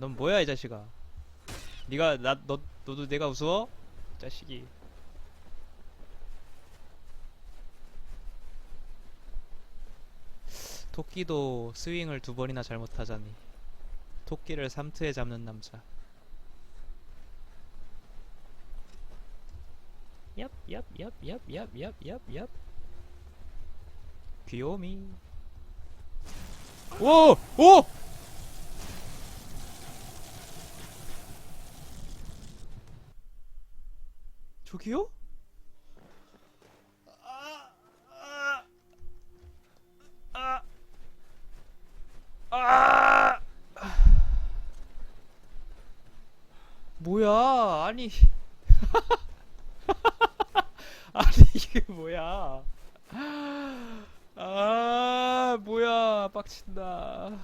넌 뭐야 이 자식아 네가 나 너 너도 내가 우스워? 자식이 토끼도 스윙을 두 번이나 잘못하자니 토끼를 삼트에 잡는 남자 얍얍얍얍얍얍얍얍 귀요미 오! 오! 저기요? 아, 아, 아, 아. 뭐야? 아니. 아니 이게 뭐야? 아, 뭐야? 빡친다.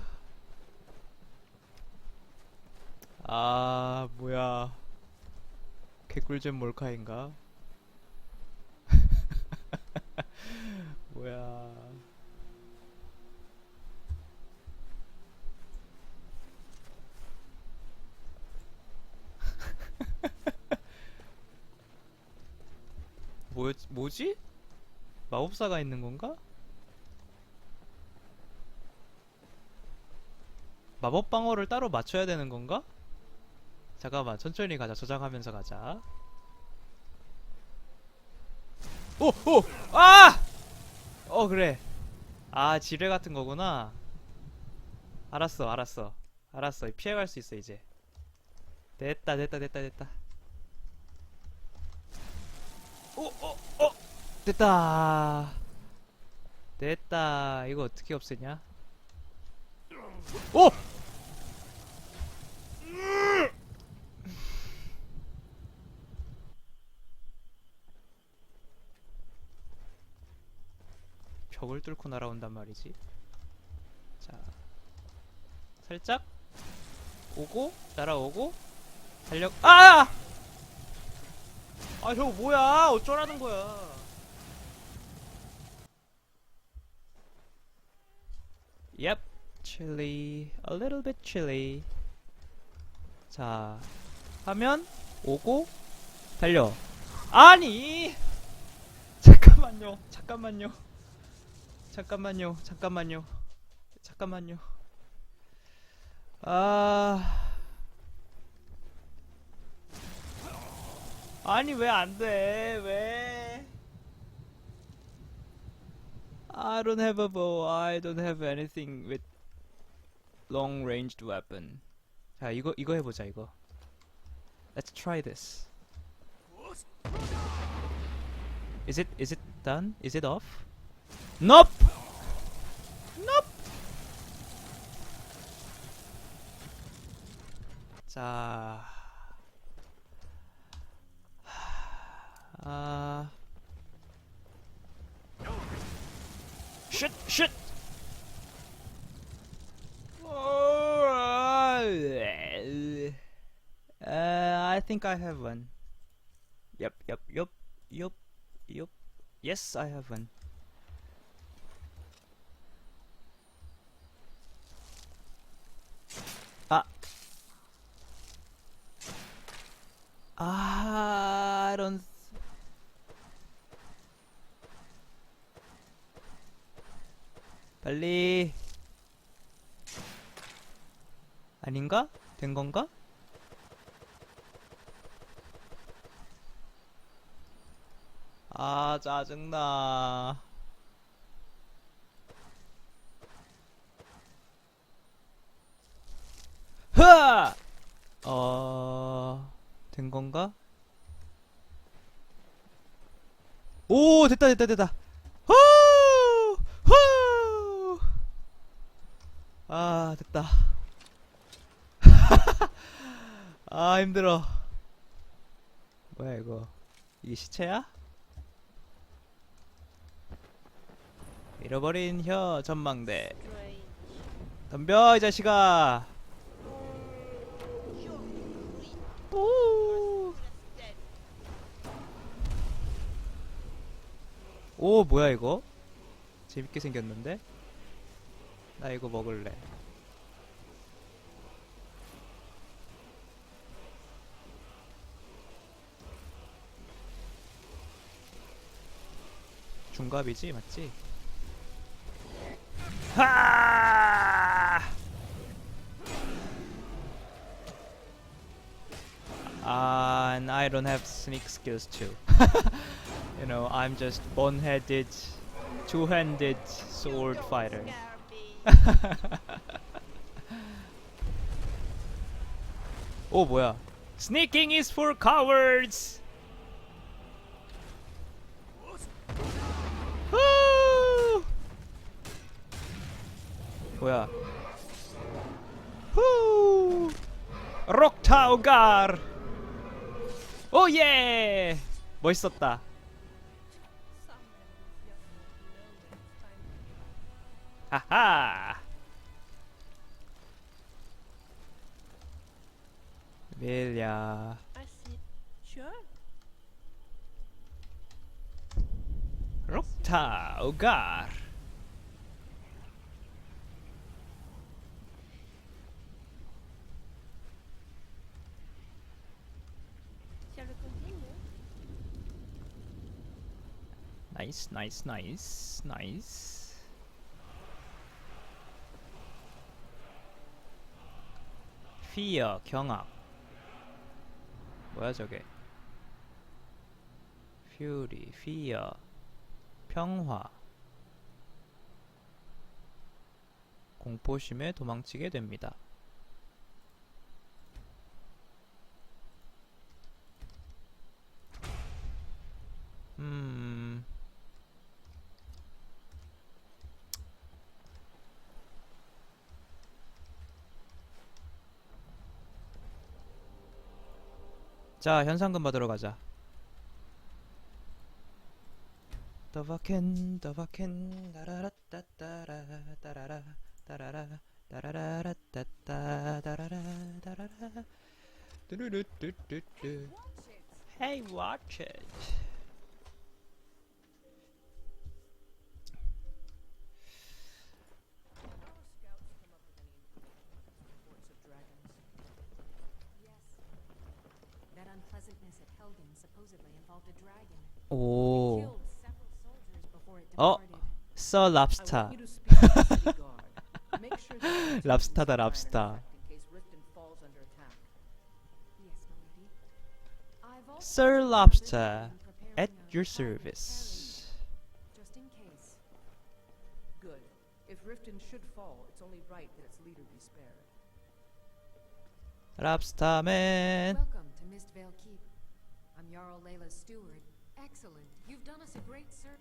아, 뭐야? 개꿀잼 몰카인가? 뭐야? 뭐 뭐지? 마법사가 있는 건가? 마법 방어를 따로 맞춰야 되는 건가? 잠깐만 천천히 가자 저장하면서 가자 오! 오! 아! 어 그래 아 지뢰 같은 거구나 알았어 알았어 알았어 피해갈 수 있어 이제 됐다 됐다 됐다 됐다 오! 어! 어! 됐다 됐다 이거 어떻게 없애냐 오! 벽을 뚫고 날아온단 말이지. 자, 살짝 오고 날아오고 달력. 아! 아, 저거 뭐야? 어쩌라는 거야? Yep, chilly, a little bit chilly. 자, 하면 오고 달려. 아니! 잠깐만요, 잠깐만요. 잠깐만요, 잠깐만요, 잠깐만요. 아, 아니 왜 안 돼? 왜? I don't have a bow. I don't have anything with long ranged weapon. 자, 이거 이거 해 보자 이거. Let's try this. Is it is it done? Is it off? Nope. 자. 아. Shit, shit. Uh, I think I have one. Yep, yep, yep, yep, yep. Yes, I have one. 아, don't. 빨리. 아닌가? 된 건가? 아, 짜증나. 흐아! 어... 된 건가? 오, 됐다, 됐다, 됐다. 후! 후! 아, 됐다. 아, 힘들어. 뭐야, 이거. 이게 시체야? 잃어버린 혀 전망대. 덤벼, 이 자식아. 오 뭐야 이거 재밌게 생겼는데 나 이거 먹을래 중갑이지 맞지? 하! Uh, and I don't have sneak skills too. you know, I'm just boneheaded, two-handed sword fighter. 오 뭐야? Sneaking is for cowards. 후! 뭐야? 후! 록타우갈. 오예! 멋있었다. 하하. 밀야. I see. Sure. 록타우갈. Shall we 피어 경악. 뭐야 저게? 퓨리 피어 평화. 공포심에 도망치게 됩니다. 음 자 현상금 받으러 가자. 더바켄 더바켄 따라라따따라 따라라 따라라 따라라라따따 따라라 따라라. 뚜루루뚜뚜뚜. Hey watch In case Riften falls under attack. Yes, my lady. I've also Sir been Lobster, preparing at a your private service carriage, Just in case. Good. If Riften should fall, it's only right that its leader be spared. 랍스타맨 Welcome to Mistvale Keep. I'm Jarl Layla's steward. Excellent. You've done us a great service.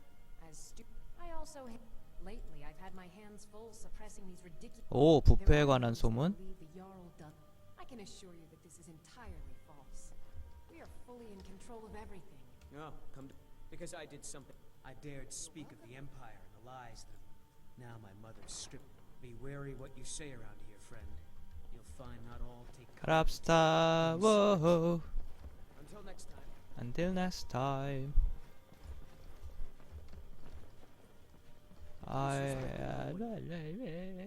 As stu- I also ha- lately I've had my hands full suppressing these ridiculous. 오 There 부패에 are 관한 those who 소문 believe the Jarl does. I can assure you that this is entirely false. We are fully in control of everything. No, come to, because I did something. I dared speak of the Empire and the lies that now my mother's stripped. Be wary what you say around here, friend. You'll find not all take kindness to 랍스타 워호 Until next time. Until next time. I uh,